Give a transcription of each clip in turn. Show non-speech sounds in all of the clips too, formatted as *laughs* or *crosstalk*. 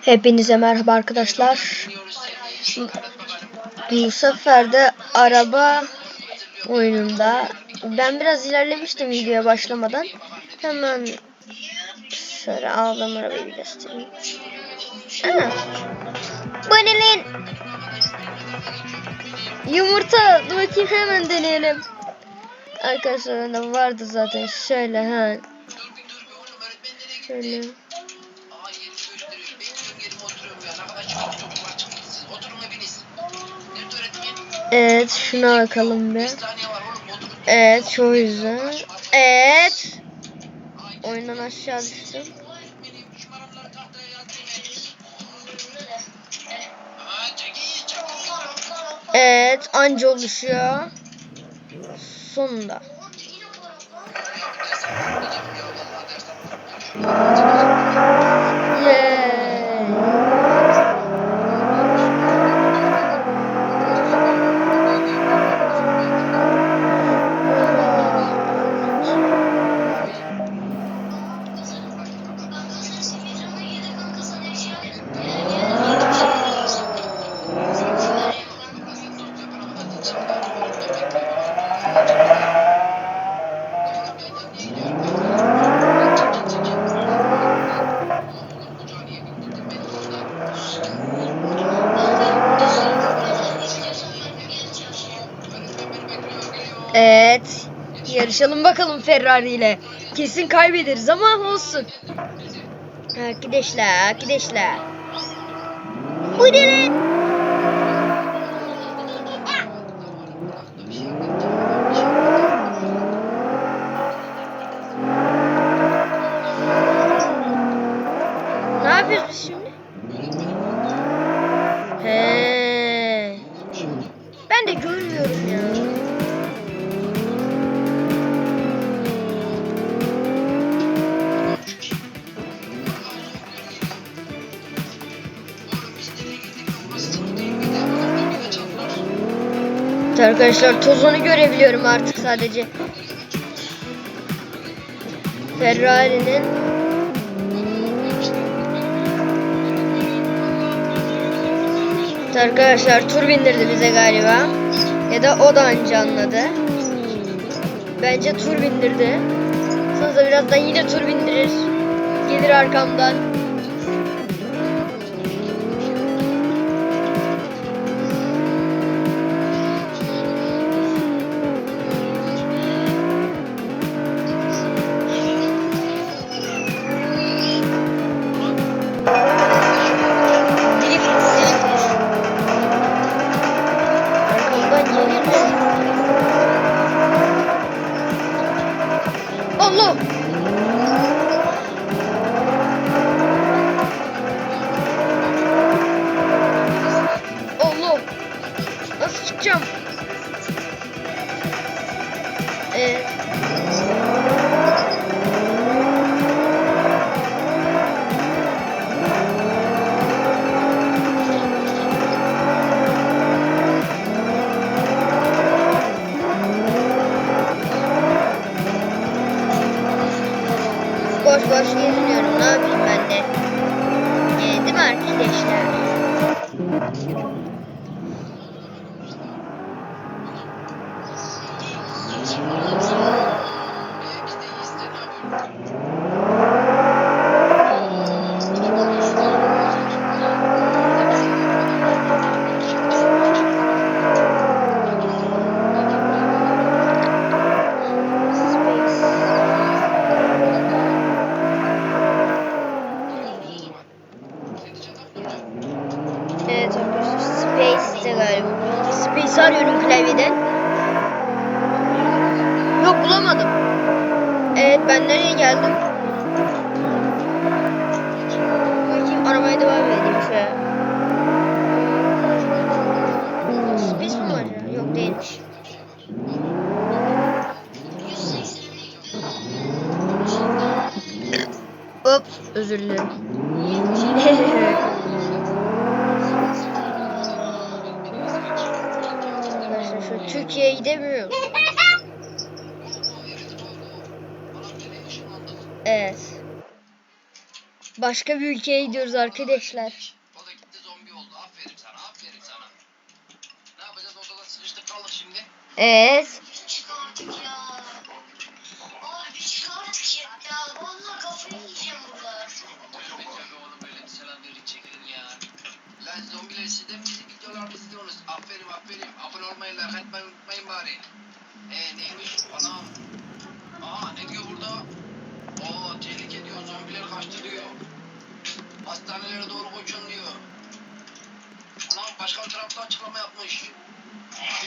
Hepinize merhaba arkadaşlar. Bu sefer de araba oyununda ben biraz ilerlemiştim videoya başlamadan. Hemen şöyle aldığım arabayı bir göstereyim. Ana. Bu ne lan? Yumurta. Dur bakayım hemen deneyelim. Arkadaşlar vardı zaten. Şöyle ha. Şöyle. Evet şuna bakalım bir. Evet çok güzel. Evet. Oyundan aşağı düştüm. Evet anca oluşuyor. Sonunda. Yarışalım bakalım Ferrari ile. Kesin kaybederiz ama olsun. Arkadaşlar, arkadaşlar. Bu ne? Evet Arkadaşlar tozunu görebiliyorum artık sadece. Ferrari'nin Evet Arkadaşlar tur bindirdi bize galiba. Ya da o da anca anladı. Bence tur bindirdi. Sonra birazdan yine tur bindirir. Gelir arkamdan. Arıyorum klavyeden. Yok bulamadım. Evet ben nereye geldim? Bakayım arabaya devam edeyim şöyle. Space mi var ya? Yok değilmiş. Ops özür dilerim. *laughs* Arkadaşlar şu Türkiye'ye gidemiyoruz. Evet. Başka bir ülkeye gidiyoruz arkadaşlar. O Olmayı, like atmayı unutmayın bari. Ee neymiş? Anam. Aha ne diyor burada? Oo tehlike diyor. Zombiler kaçtı diyor. Hastanelere doğru koşun diyor. Ulan başka bir tarafta açıklama yapmış.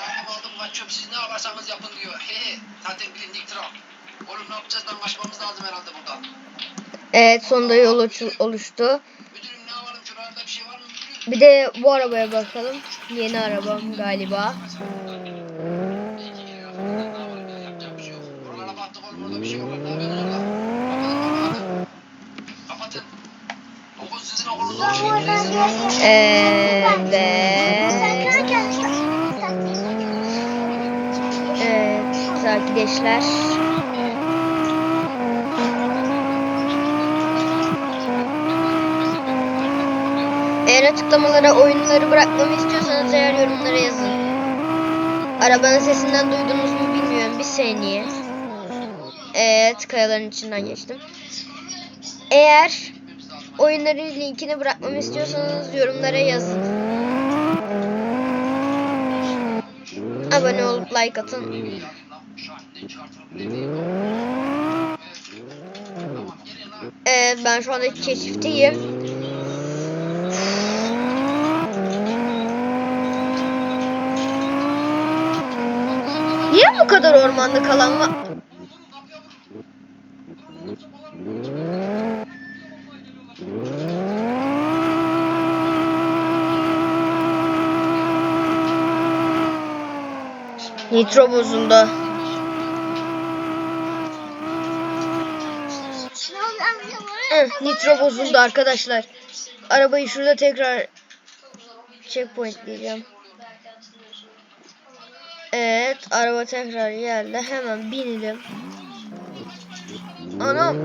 Ben aklımı aldım kaçıyorum siz ne yaparsanız yapın diyor. He he. Zaten bilindik taraf. Oğlum ne yapacağız lan kaçmamız lazım herhalde buradan. Evet sonunda yol oluş- oluştu. Müdürüm ne yapalım şuralarda bir şey var? Bir de bu arabaya bakalım. Yeni arabam galiba. Yapacak bir şey yok. Oralara baktık oğlum orada bir şey yok. Ne yapıyorsunuz orada? Kapatın kapatın. Kapatın. Okul sizin okulunuz olmuş. Evet. Evet arkadaşlar. Eğer açıklamalara oyunları bırakmamı istiyorsanız eğer yorumlara yazın. Arabanın sesinden duydunuz mu bilmiyorum. Bir saniye. Evet kayaların içinden geçtim. Eğer oyunların linkini bırakmamı istiyorsanız yorumlara yazın. Abone olup like atın. Evet ben şu anda keşifteyim. Niye bu kadar ormanda kalan var? Nitro bozuldu. Eh, nitro bozuldu arkadaşlar. Arabayı şurada tekrar checkpoint diyeceğim. Evet, araba tekrar geldi. Hemen binelim. Anam.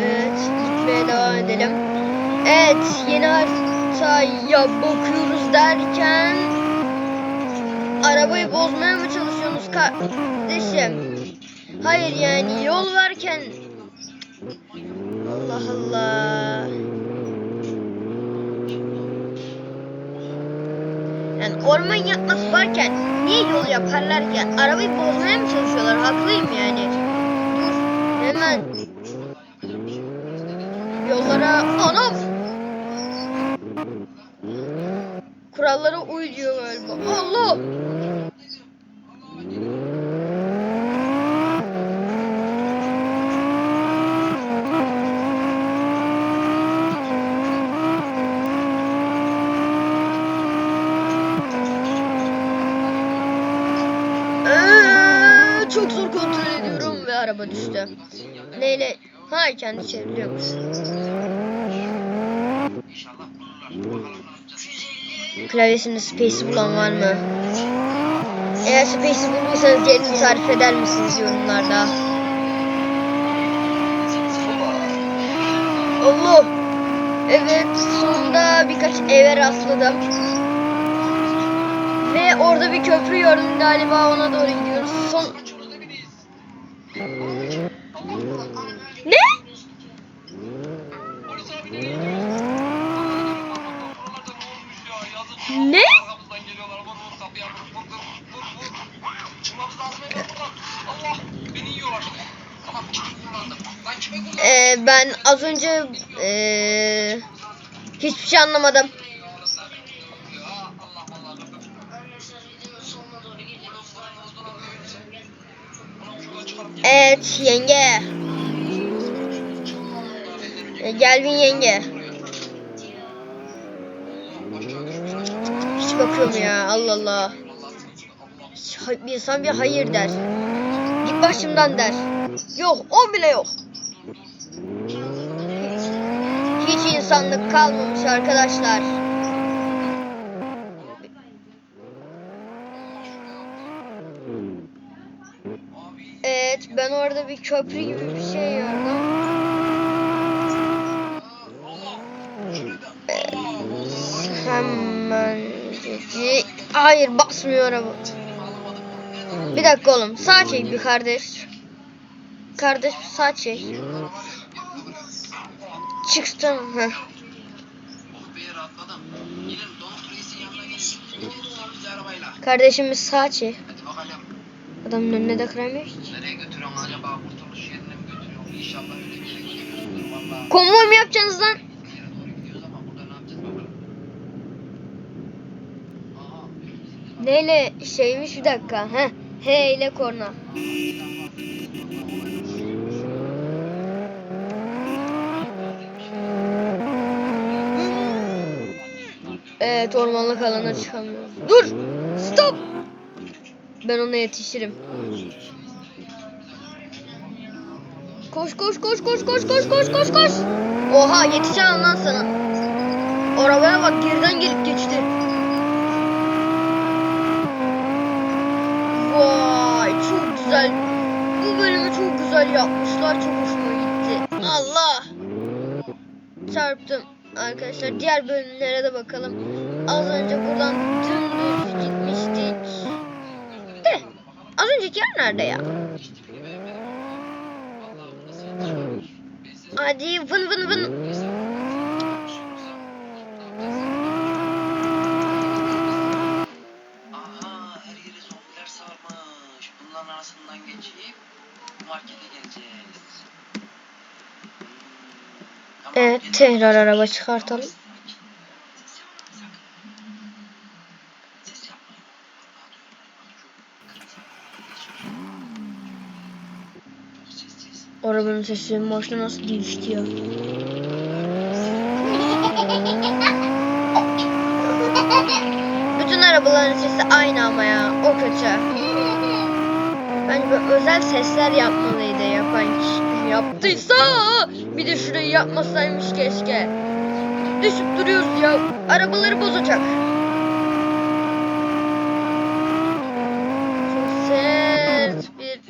Evet, gitmeye devam edelim. Evet, yeni haritaya bakıyoruz derken arabayı bozmaya mı çalışıyorsunuz kardeşim? Hayır yani yol varken Allah Allah. Yani orman yapması varken niye yol yaparlar ki? Arabayı bozmaya mı çalışıyorlar? Haklıyım yani. Dur. Hemen yollara anam. Kurallara uy diyor galiba. Allah. Ha kendi yapacağız. Klavyesinde space bulan var mı? Eğer space bulduysanız yerini tarif eder misiniz yorumlarda? Allah! Evet sonunda birkaç eve rastladım. Ve orada bir köprü gördüm galiba ona doğru gidiyoruz. Son... az önce ee, hiçbir şey anlamadım. Evet yenge. Ee, Gelvin yenge. Hiç bakıyorum ya Allah Allah. Bir insan bir hayır der. Git başımdan der. Yok o bile yok hiç insanlık kalmamış arkadaşlar. Evet ben orada bir köprü gibi bir şey gördüm. Hemen Hayır basmıyor araba. Bir dakika oğlum sağ çek bir kardeş. Kardeş sağ çek. Çıksın. Heh. Kardeşimiz Saçi. Adamın önüne de kıramıyor ki. Nereye götürüyorsun acaba? Kurtuluş. Konvoy mu yapacaksınız lan? Neyle şeymiş bir dakika. He. He ile korna. Evet ormanlık alana çıkamıyoruz. Dur! Stop! Ben ona yetişirim. Koş koş koş koş koş koş koş koş koş. Oha yetişemem lan sana. Arabaya bak geriden gelip geçti. Vay çok güzel. Bu bölümü çok güzel yapmışlar. Çok hoşuma gitti. Allah. Çarptım. Arkadaşlar diğer bölümlere de bakalım. Az önce buradan dümdüz gitmiştik. De az önceki yer nerede ya? Hadi vın vın vın. Aha her yeri zombiler sarmış. Bunların arasından geçip markete geleceğiz. Tamam, Evet, tekrar araba çıkartalım. Arabanın sesi başta nasıl değişti ya? *laughs* Bütün arabaların sesi aynı ama ya. O kötü. Bence özel sesler yapmalıydı yapan kişi. Yaptıysa bir de şurayı yapmasaymış keşke. Düşüp duruyoruz ya. Arabaları bozacak. Çok sert bir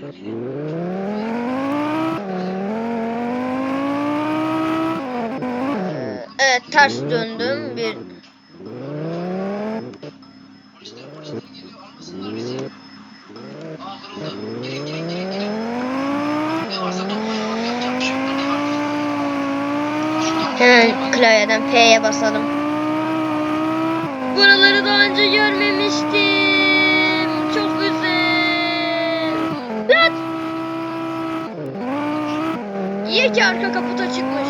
Ee, Evet ters döndüm bir Polisler polisler geliyor almasınlar bizi. Aa kırıldı. Gelin gelin gelin gelin. Ne varsa toplayın bak yapacak bir şey yok. Ne var? Şuradan hemen klavyeden P'ye basalım. Buraları daha önce görmemiştim. Çok güzel. Lan! İyi ki arka kaputa çıkmış.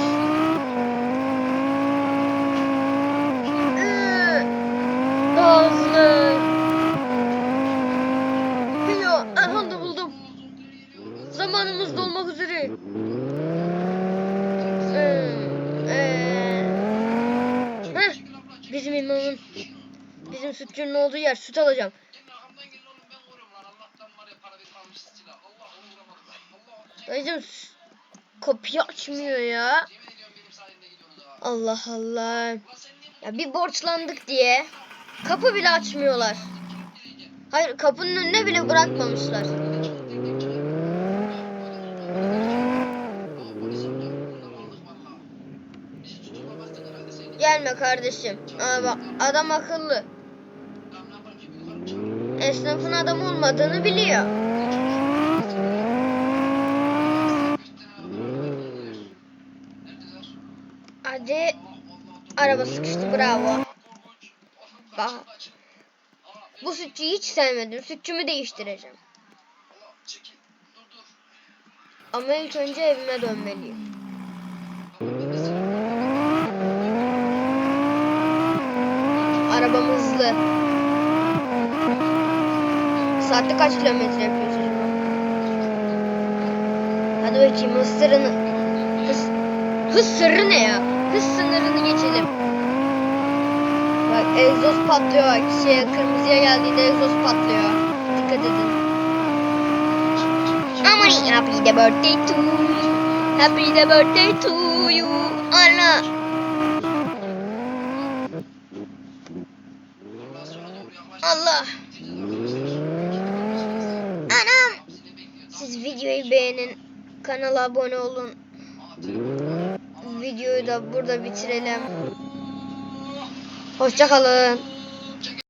lazım. Yo, aha buldum. Zamanımız dolmak üzere. Ee, ee. Heh, bizim imamın, bizim sütçünün olduğu yer. Süt alacağım. Dayıcım kapıyı açmıyor ya. Allah Allah. Ya bir borçlandık diye kapı bile açmıyorlar. Hayır kapının önüne bile bırakmamışlar. Gelme kardeşim. Aa, bak, adam akıllı. Esnafın adam olmadığını biliyor. Hadi araba sıkıştı bravo. Bak. Bu sütçüyü hiç sevmedim. Sütçümü değiştireceğim. Ama ilk önce evime dönmeliyim. Arabam hızlı. Saatte kaç kilometre yapıyorsun? Hadi bakayım hız sınırını... Hız, hız sırrı ne ya? Hız sınırını geçelim. Bak egzoz patlıyor bak. Şey, kırmızıya geldiğinde egzoz patlıyor. Dikkat edin. Aman happy the birthday to you. Happy the birthday to you. Allah. Allah. Anam. Siz videoyu beğenin. Kanala abone olun. Videoyu da burada bitirelim. Hoşçakalın.